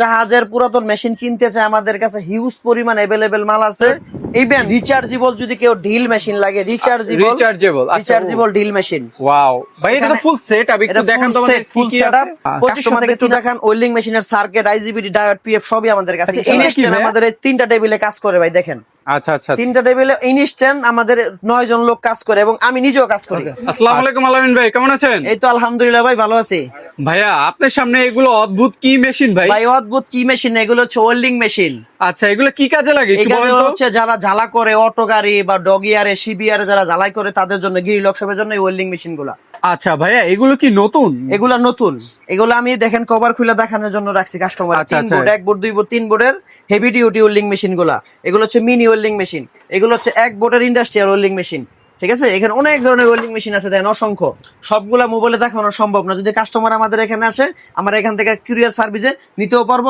জাহাজের পুরাতন মেশিন কিনতে চায় আমাদের কাছে হিউজ পরিমাণ অ্যাভেলেবেল মাল আছে। ইভেন রিচার্জেবল যদি কেউ ঢিল মেশিন লাগে রিচার্জেবল আচ্ছা, রিচার্জেবল ঢিল মেশিন ওয়াও ভাই এটা তো ফুল সেট আপনি একটু দেখান তো আমাদের ফুল সেটআপ আছে? পঁচিশশো কাস্টমারদের থেকে একটু দেখান ওয়েল্ডিং মেশিনের সার্কিট আইজিবিডি ডায়োড পিএফ সবই আমাদের কাছে আচ্ছা, ইনস্ট্যান্ট আমাদের এই তিনটা টেবিলে কাজ করে ভাই দেখেন। আচ্ছা আচ্ছা। তিনটা টেবিলে ইনস্ট্যান্ট আমাদের নয় জন লোক কাজ করে এবং আমি নিজেও কাজ করি। আসসালামু আলাইকুম আলামিন ভাই কেমন আছেন? এই তো আলহামদুলিল্লাহ ভাই ভালো আছি। ভাইয়া আপনার সামনে এগুলো অদ্ভুত কি মেশিন ভাই? ভাই অদ্ভুত কি মেশিন এগুলো হচ্ছে ওয়েল্ডিং মেশিন আচ্ছা এগুলো কি কাজে লাগে তো? হচ্ছে যারা জ্বালা করে অটো গাড়ি বা ডগিয়ারে সিবিআরে যারা জ্বালাই করে তাদের জন্য গিরি লকশপের জন্য ওয়েল্ডিং মেশিনগুলা আচ্ছা ভাইয়া এগুলো কি নতুন? এগুলা নতুন। এগুলো আমি দেখেন কভার খুলে দেখানোর জন্য রাখছি কাস্টমার আচ্ছা, তিন আচ্ছা। বোর্ড এক বোর্ড দুই বোর্ড তিন বোর্ডের হেভি ডিউটি ওয়েল্ডিং মেশিনগুলা এগুলো হচ্ছে মিনি ওয়েল্ডিং মেশিন এগুলো হচ্ছে এক বোর্ডের ইন্ডাস্ট্রিয়াল ওয়েল্ডিং মেশিন ঠিক আছে? এখানে অনেক ধরনের ওয়েল্ডিং মেশিন আছে, দেখেন, অসংখ্য। সবগুলা মোবাইলে দেখানো সম্ভব না। যদি কাস্টমার আমাদের এখানে আসে, আমরা এখান থেকে কুরিয়ার সার্ভিসে নিতেও পারব